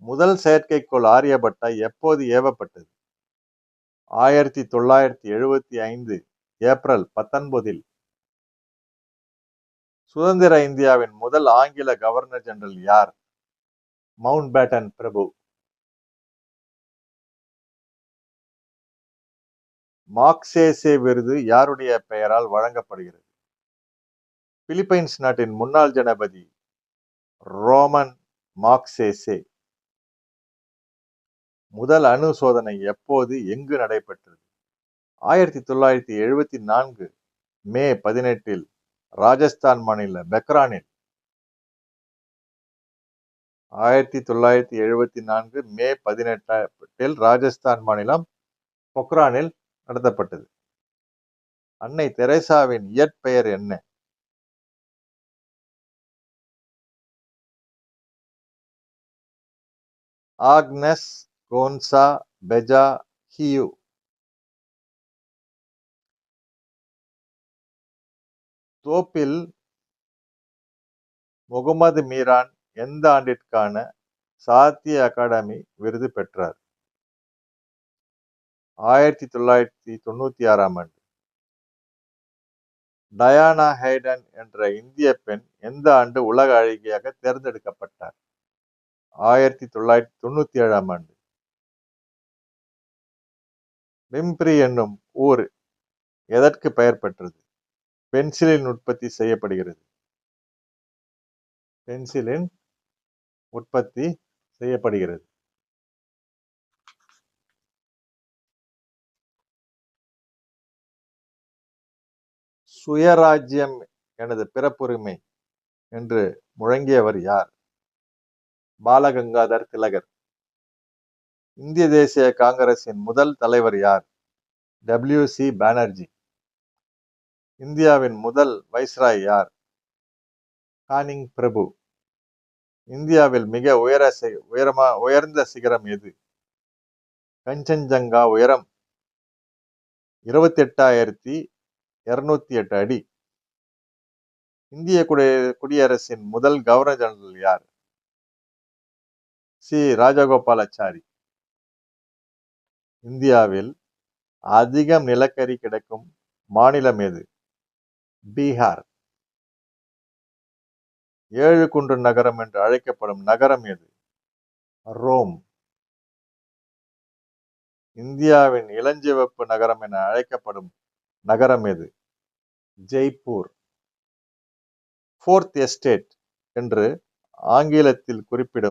முதல் செயற்கைக்கோள் ஆரியபட்டா எப்போது ஏவப்பட்டது? ஆயிரத்தி தொள்ளாயிரத்தி எழுபத்தி ஐந்து ஏப்ரல் பத்தொன்பதில். சுதந்திர இந்தியாவின் முதல் ஆங்கில கவர்னர் ஜெனரல் யார்? மவுண்ட் பேட்டன் பிரபு. மார்க்சேசே விருது யாருடைய பெயரால் வழங்கப்படுகிறது? பிலிப்பைன்ஸ் நாட்டின் முன்னாள் ஜனபதி ரோமன் மார்க்சேசே முதல் அணு சோதனை எப்போது எங்கு நடைபெற்றது? ஆயிரத்தி தொள்ளாயிரத்தி எழுபத்தி நான்கு மே பதினெட்டில் ராஜஸ்தான் மாநில பெக்ரானில் ஆயிரத்தி தொள்ளாயிரத்தி எழுபத்தி நான்கு மே பதினெட்டில் ராஜஸ்தான் மாநிலம் பொக்ரானில் நடத்தப்பட்டது. அன்னை தெரேசாவின் இயற்பெயர் என்ன? Agnes Gonxha Bojaxhiu. Thoppil Mohammed Meeran எந்த ஆண்டிற்கான சாத்திய அகாடமி விருது பெற்றார்? ஆயிரத்தி தொள்ளாயிரத்தி தொண்ணூத்தி ஆறாம் ஆண்டு. டயானா ஹைடன் என்ற இந்திய பெண் எந்த ஆண்டு உலக அழகியாக தேர்ந்தெடுக்கப்பட்டார்? ஆயிரத்தி தொள்ளாயிரத்தி தொண்ணூத்தி ஏழாம் ஆண்டு. பிம்ப்ரி என்னும் ஊர் எதற்கு பெயர் பெற்றது பென்சிலின் உற்பத்தி செய்யப்படுகிறது. பென்சிலின் உற்பத்தி செய்யப்படுகிறது. சுயராஜ்யம் எனது பிறப்புரிமை என்று முழங்கியவர் யார்? பாலகங்காதர் திலகர். இந்திய தேசிய காங்கிரசின் முதல் தலைவர் யார்? டபிள்யூ சி பானர்ஜி இந்தியாவின் முதல் வைஸ்ராய் யார்? கானிங் பிரபு. இந்தியாவில் மிக உயர உயரமா உயர்ந்த சிகரம் எது? கஞ்சன்ஜங்கா உயரம் இருபத்தி எட்டாயிரத்தி இருநூத்தி எட்டு அடி. இந்திய குடிய குடியரசின் முதல் கவர்னர் ஜெனரல் யார்? சி. ராஜகோபாலாச்சாரி. இந்தியாவில் அதிகம் நிலக்கரி கிடைக்கும் மாநிலம் எது? பீகார். ஏழு குன்று நகரம் என்று அழைக்கப்படும் நகரம் எது? ரோம். இந்தியாவின் இளஞ்சிவப்பு நகரம் என அழைக்கப்படும் நகரம் எது? ஜெய்ப்பூர். ஃபோர்த் எஸ்டேட் என்று ஆங்கிலத்தில் குறிப்பிடும்